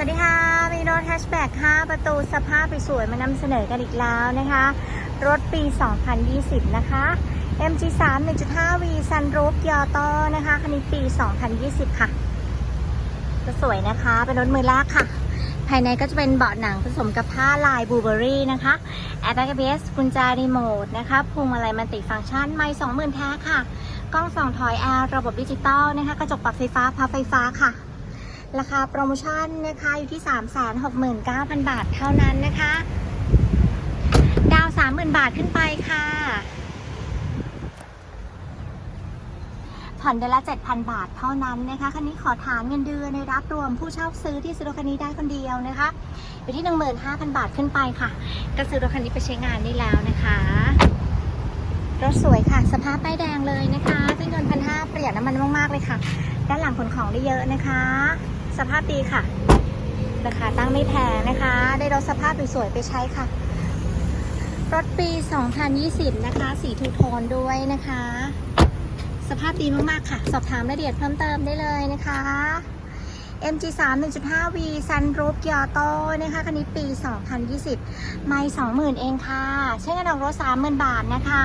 สวัสดีค่ะ มีรถแฮชแบ็ก5ประตูสภาพสวยๆมานำเสนอกันอีกแล้วนะคะ รถปี 2020 นะคะ MG3 1.5V Sunroof y o t o นะคะ คันนี้ปี 2020 ค่ะจะสวยนะคะ เป็นรถมือลากค่ะ ภายในก็จะเป็นเบาะหนังผสมกับผ้าลายบูเบอรี่นะคะแอร์แบ็กเบสกุญแจรีโมทนะคะพวงมาลัยมันติฟังก์ชันไม่20,000แท้ค่ะ กล้องส่องถอยแอร์ระบบดิจิตอลนะคะ กระจกปรับไฟฟ้าพับไฟฟ้าค่ะ ราคาโปรโมชั่นนะคะอยู่ที่ 369,000 บาทเท่านั้นนะคะ ดาว 30,000 บาทขึ้นไปค่ะ ผ่อนเดือนละ 7,000 บาทเท่านั้นนะคะ คันนี้ขอฐานเงินเดือนในรับรวมผู้เช่าซื้อที่ซื้อรถคันนี้ได้คนเดียวนะคะอยู่ที่ 15,000 บาทขึ้นไปค่ะก็ซื้อรถคันนี้ไปใช้งานได้แล้วนะคะรถสวยค่ะ สภาพป้ายแดงเลยนะคะเครื่องยนต์พันห้าประหยัดน้ำมันมาก ๆ เลยค่ะ ด้านหลังขนของได้เยอะนะคะ สภาพดีค่ะ ราคาตั้งไม่แพงนะคะ ได้รถสภาพสวยๆไปใช้ค่ะ รถปี 2020 นะคะ สีทูโทนด้วยนะคะ สภาพดีมากๆค่ะ สอบถามรายละเอียดเพิ่มเติมได้เลยนะคะ MG3 1.5V Sunroof y o t o นะคะคันนี้ปี 2020 ไม่ 20,000 เองค่ะ ใช้เงินออกรถ 30,000 บาทนะคะ